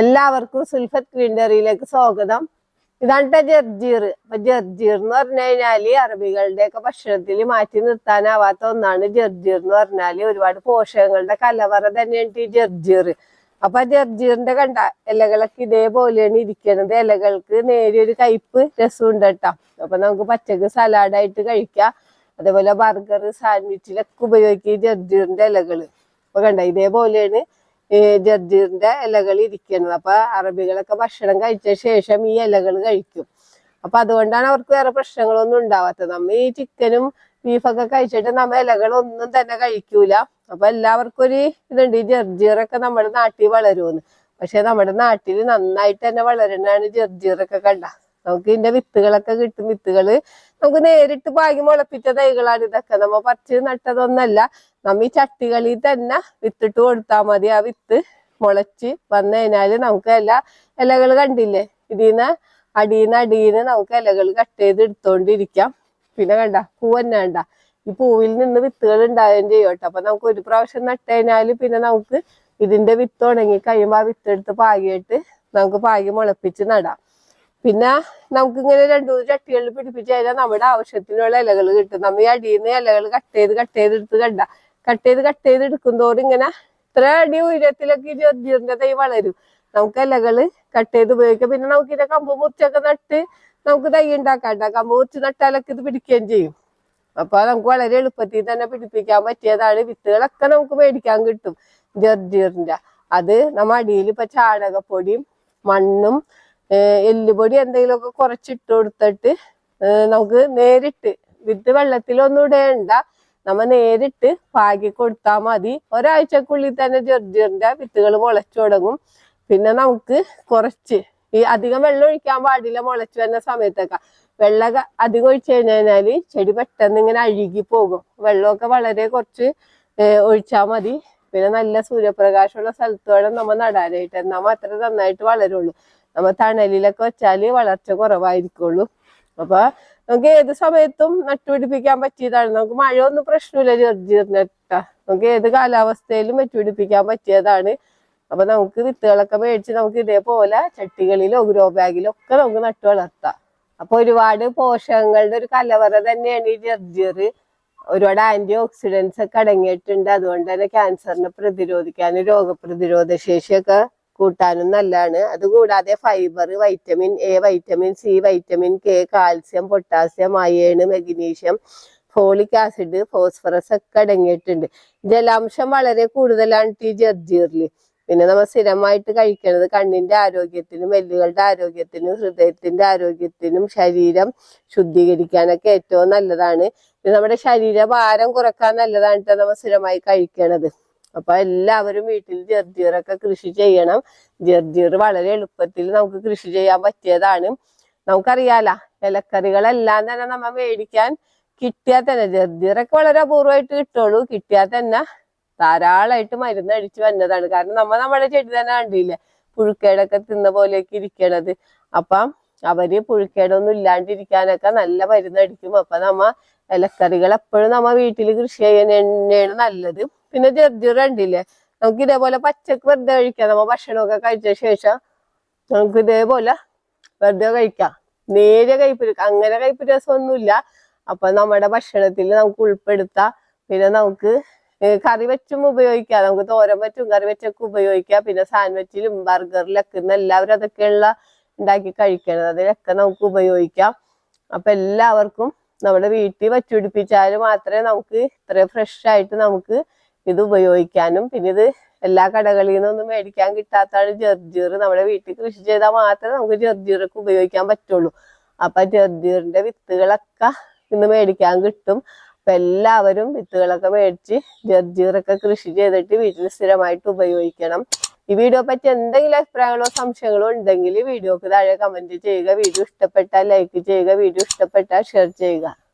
എല്ലാവർക്കും സുൽഫത്ത് ഗ്രീൻഡറിയിലേക്ക് സ്വാഗതം. ഇതാണ് ജർജീർ. അപ്പൊ ജർജീർ എന്ന് പറഞ്ഞു കഴിഞ്ഞാൽ അറബികളുടെ ഒക്കെ ഭക്ഷണത്തിൽ മാറ്റി നിർത്താനാവാത്ത ഒന്നാണ് ജർജീർ എന്ന് പറഞ്ഞാൽ ഒരുപാട് പോഷകങ്ങളുടെ കലവറ തന്നെയാണ് ഈ ജർജീർ. അപ്പൊ ജർജീറിന്റെ കണ്ട ഇലകളൊക്കെ ഇതേപോലെയാണ് ഇരിക്കണത്. ഇലകൾക്ക് നേരിയൊരു കയ്പ് ഉണ്ട് കേട്ടോ അപ്പൊ നമുക്ക് പച്ചക്ക് സലാഡായിട്ട് കഴിക്കാം. അതേപോലെ ബർഗർ സാൻഡ്വിച്ചിലൊക്കെ ഉപയോഗിക്കുക ഈ ജർജീറിന്റെ ഇലകൾ. അപ്പൊ കണ്ട ഇതേപോലെയാണ് ജർജീറിന്റെ ഇലകൾ ഇരിക്കുന്നത്. അപ്പൊ അറബികളൊക്കെ ഭക്ഷണം കഴിച്ച ശേഷം ഈ ഇലകൾ കഴിക്കും. അപ്പൊ അതുകൊണ്ടാണ് അവർക്ക് വേറെ പ്രശ്നങ്ങളൊന്നും ഉണ്ടാവാത്തത്. നമ്മ ഈ ചിക്കനും ബീഫൊക്കെ കഴിച്ചിട്ട് നമ്മ ഇലകളൊന്നും തന്നെ കഴിക്കൂല. അപ്പൊ എല്ലാവർക്കും ഒരു ഇതുണ്ട്. ഈ ജർജീറൊക്കെ നമ്മുടെ നാട്ടിൽ വളരുമെന്ന്. പക്ഷെ നമ്മുടെ നാട്ടിൽ നന്നായിട്ട് തന്നെ വളരുന്നതാണ് ജർജീറൊക്കെ കണ്ട. നമുക്ക് ഇതിന്റെ വിത്തുകളൊക്കെ കിട്ടും. വിത്തുകൾ നമുക്ക് നേരിട്ട് പാകി മുളപ്പിച്ച തൈകളാണ് ഇതൊക്കെ. നമ്മ പറിച്ച് നട്ടതൊന്നല്ല. നമ്മ ഈ ചട്ടികളിൽ തന്നെ വിത്തിട്ട് കൊടുത്താൽ മതി. ആ വിത്ത് മുളച്ച് വന്നു കഴിഞ്ഞാൽ നമുക്ക് എല്ലാ ഇലകൾ കണ്ടില്ലേ? ഇതിന്ന് അടിയിന്ന് അടിയിന്ന് നമുക്ക് ഇലകൾ കട്ട് ചെയ്ത് എടുത്തോണ്ടിരിക്കാം. പിന്നെ കണ്ട പൂവന്നെ കണ്ട. ഈ പൂവിൽ നിന്ന് വിത്തുകൾ ഉണ്ടാവുകയും ചെയ്യോട്ടെ അപ്പൊ നമുക്ക് ഒരു പ്രാവശ്യം നട്ട് കഴിഞ്ഞാൽ പിന്നെ നമുക്ക് ഇതിന്റെ വിത്ത് ഉണങ്ങി കഴിയുമ്പോൾ ആ വിത്ത് എടുത്ത് പാകിയിട്ട് നമുക്ക് പാകി മുളപ്പിച്ച് നടാം. പിന്നെ നമുക്ക് ഇങ്ങനെ രണ്ടു മൂന്ന് ചട്ടികളിൽ പിടിപ്പിച്ച് കഴിഞ്ഞാൽ നമ്മുടെ ആവശ്യത്തിനുള്ള ഇലകൾ കിട്ടും. നമ്മൾ ഈ അടിയിൽ നിന്ന് ഇലകൾ കട്ട് ചെയ്ത് കട്ട് ചെയ്ത് എടുത്ത് കണ്ട. കട്ട് ചെയ്ത് കട്ട് ചെയ്ത് എടുക്കുന്തോറും ഇങ്ങനെ ഇത്ര അടി ഉയരത്തിലൊക്കെ ജർജീറിന്റെ തൈ വളരും. നമുക്ക് ഇലകൾ കട്ട് ചെയ്ത് ഉപയോഗിക്കാം. പിന്നെ നമുക്ക് ഇതിന്റെ കമ്പ് മുറിച്ചൊക്കെ നട്ട് നമുക്ക് തൈ ഉണ്ടാക്കാണ്ട. കമ്പ് മുറിച്ച് നട്ടാലൊക്കെ ഇത് പിടിക്കുകയും ചെയ്യും. അപ്പൊ നമുക്ക് വളരെ എളുപ്പത്തിൽ തന്നെ പിടിപ്പിക്കാൻ പറ്റിയതാണ്. വിത്തുകളൊക്കെ നമുക്ക് മേടിക്കാൻ കിട്ടും. ജർജീറിന്റെ. അത് നമ്മ അടിയിൽ ഇപ്പൊ ചാണകപ്പൊടിയും മണ്ണും എല്ലുപൊടി എന്തെങ്കിലുമൊക്കെ കുറച്ചിട്ട് കൊടുത്തിട്ട് നമുക്ക് നേരിട്ട് വിത്ത് വെള്ളത്തിലൊന്നും ഇടേണ്ട. നമ്മ നേരിട്ട് പാകി കൊടുത്താൽ മതി. ഒരാഴ്ചക്കുള്ളിൽ തന്നെ ജർജീറിന്റെ വിത്തുകൾ മുളച്ചു തുടങ്ങും. പിന്നെ നമുക്ക് കുറച്ച് ഈ അധികം വെള്ളം ഒഴിക്കാൻ പാടില്ല മുളച്ചു വരുന്ന സമയത്തൊക്കെ. വെള്ളം അധികം ഒഴിച്ചു കഴിഞ്ഞാൽ ചെടി പെട്ടെന്ന് ഇങ്ങനെ അഴുകി പോകും. വെള്ളമൊക്കെ വളരെ കുറച്ച് ഒഴിച്ചാൽ മതി. പിന്നെ നല്ല സൂര്യപ്രകാശമുള്ള സ്ഥലത്ത് വേണം നമ്മ നടാനായിട്ട്. എന്നാൽ മാത്രമേ നന്നായിട്ട് വളരുള്ളൂ. നമ്മ തണലിലൊക്കെ വെച്ചാൽ വളർച്ച കുറവായിരിക്കുള്ളൂ. അപ്പൊ നമുക്ക് ഏത് സമയത്തും നട്ടുപിടിപ്പിക്കാൻ പറ്റിയതാണ്. നമുക്ക് മഴ ഒന്നും പ്രശ്നമില്ല ചെറുജീർന്നിട്ട നമുക്ക് ഏത് കാലാവസ്ഥയിലും നട്ടുപിടിപ്പിക്കാൻ പറ്റിയതാണ്. അപ്പൊ നമുക്ക് വിത്തുകളൊക്കെ മേടിച്ച് നമുക്ക് ഇതേപോലെ ചട്ടികളിലോ ഗ്രോ ബാഗിലോ ഒക്കെ നമുക്ക് നട്ടു വളർത്താം. അപ്പൊ ഒരുപാട് പോഷകങ്ങളുടെ ഒരു കലവറ തന്നെയാണ് ഈ ജർജീർ ഒരുപാട് ആന്റി ഓക്സിഡൻസ് ഒക്കെ അടങ്ങിയിട്ടുണ്ട്. അതുകൊണ്ട് തന്നെ ക്യാൻസറിനെ പ്രതിരോധിക്കാനും രോഗപ്രതിരോധ ശേഷിയൊക്കെ കൂട്ടാനും നല്ലതാണ്. അതുകൂടാതെ fibre vitamin A vitamin C vitamin K calcium potassium iron magnesium folic acid phosphorus ഒക്കെ അടങ്ങിയിട്ടുണ്ട്. ജലാംശം വളരെ കൂടുതലാണ് ടീ ജർജീറിൽ പിന്നെ നമ്മൾ സ്ഥിരമായിട്ട് കഴിക്കുന്നത് കണ്ണിന്റെ ആരോഗ്യത്തിനും എല്ലുകളുടെ ആരോഗ്യത്തിനും ഹൃദയത്തിന്റെ ആരോഗ്യത്തിനും ശരീരം ശുദ്ധീകരിക്കാനൊക്കെ ഏറ്റവും നല്ലതാണ്. പിന്നെ നമ്മുടെ ശരീരഭാരം കുറയ്ക്കാൻ നല്ലതാണ് നമ്മൾ സ്ഥിരമായി കഴിക്കണത്. അപ്പൊ എല്ലാവരും വീട്ടിൽ ജർജീറൊക്കെ കൃഷി ചെയ്യണം. ജർജീർ വളരെ എളുപ്പത്തിൽ നമുക്ക് കൃഷി ചെയ്യാൻ പറ്റിയതാണ്. നമുക്കറിയാല ഇലക്കറികളെല്ലാം തന്നെ നമ്മ മേടിക്കാൻ കിട്ടിയാൽ തന്നെ ജർജീറൊക്കെ വളരെ അപൂർവമായിട്ട് കിട്ടുള്ളൂ കിട്ടിയാൽ തന്നെ ധാരാളമായിട്ട് മരുന്ന് അടിച്ചു വന്നതാണ്. കാരണം നമ്മ നമ്മുടെ ചെടി തന്നെ കണ്ടില്ല പുഴുക്കേടൊക്കെ തിന്ന പോലെയൊക്കെ ഇരിക്കണത്. അപ്പം അവർ പുഴുക്കേടൊന്നും ഇല്ലാണ്ടിരിക്കാനൊക്കെ നല്ല മരുന്ന് അടിക്കും. അപ്പൊ നമ്മ ഇലക്കറികൾ എപ്പോഴും നമ്മ വീട്ടിൽ കൃഷി ചെയ്യുന്ന തന്നെയാണ് നല്ലത്. പിന്നെ ജർജീർ രണ്ടില്ലേ? നമുക്ക് ഇതേപോലെ പച്ചക്ക് വെറുതെ കഴിക്കാം. നമ്മ ഭക്ഷണമൊക്കെ കഴിച്ച ശേഷം നമുക്ക് ഇതേപോലെ വെറുതെ കഴിക്കാം. നേരെ കൈപ്പിരി അങ്ങനെ കയ്പ് രസമൊന്നുമില്ല അപ്പൊ നമ്മുടെ ഭക്ഷണത്തിൽ നമുക്ക് ഉൾപ്പെടുത്താം. പിന്നെ നമുക്ക് കറി വെച്ചും ഉപയോഗിക്കാം. നമുക്ക് തോരൻ വെച്ചും കറി വെച്ചൊക്കെ ഉപയോഗിക്കാം. പിന്നെ സാൻഡ്വിച്ചിലും ബർഗറിലൊക്കെ എല്ലാവരും അതൊക്കെയുള്ള ഉണ്ടാക്കി കഴിക്കണത് അതിലൊക്കെ നമുക്ക് ഉപയോഗിക്കാം. അപ്പൊ എല്ലാവർക്കും നമ്മുടെ വീട്ടിൽ വച്ചുപിടിപ്പിച്ചാൽ മാത്രമേ നമുക്ക് ഇത്രയും ഫ്രഷ് ആയിട്ട് നമുക്ക് ഇത് ഉപയോഗിക്കാനും പിന്നെ ഇത് എല്ലാ കടകളിൽ നിന്നൊന്നും മേടിക്കാൻ കിട്ടാത്താണ് ജർജീർ നമ്മുടെ വീട്ടിൽ കൃഷി ചെയ്താൽ മാത്രമേ നമുക്ക് ജർജീറൊക്കെ ഉപയോഗിക്കാൻ പറ്റുള്ളൂ. അപ്പൊ ജർജീറിന്റെ വിത്തുകളൊക്കെ ഇന്ന് മേടിക്കാൻ കിട്ടും. അപ്പൊ എല്ലാവരും വിത്തുകളൊക്കെ മേടിച്ച് ജർജീറൊക്കെ കൃഷി ചെയ്തിട്ട് വീട്ടിൽ സ്ഥിരമായിട്ട് ഉപയോഗിക്കണം. ഈ വീഡിയോ പറ്റി എന്തെങ്കിലും അഭിപ്രായങ്ങളോ സംശയങ്ങളോ ഉണ്ടെങ്കിൽ വീഡിയോക്ക് താഴെ കമന്റ് ചെയ്യുക. വീഡിയോ ഇഷ്ടപ്പെട്ടാൽ ലൈക്ക് ചെയ്യുക. വീഡിയോ ഇഷ്ടപ്പെട്ടാൽ ഷെയർ ചെയ്യുക.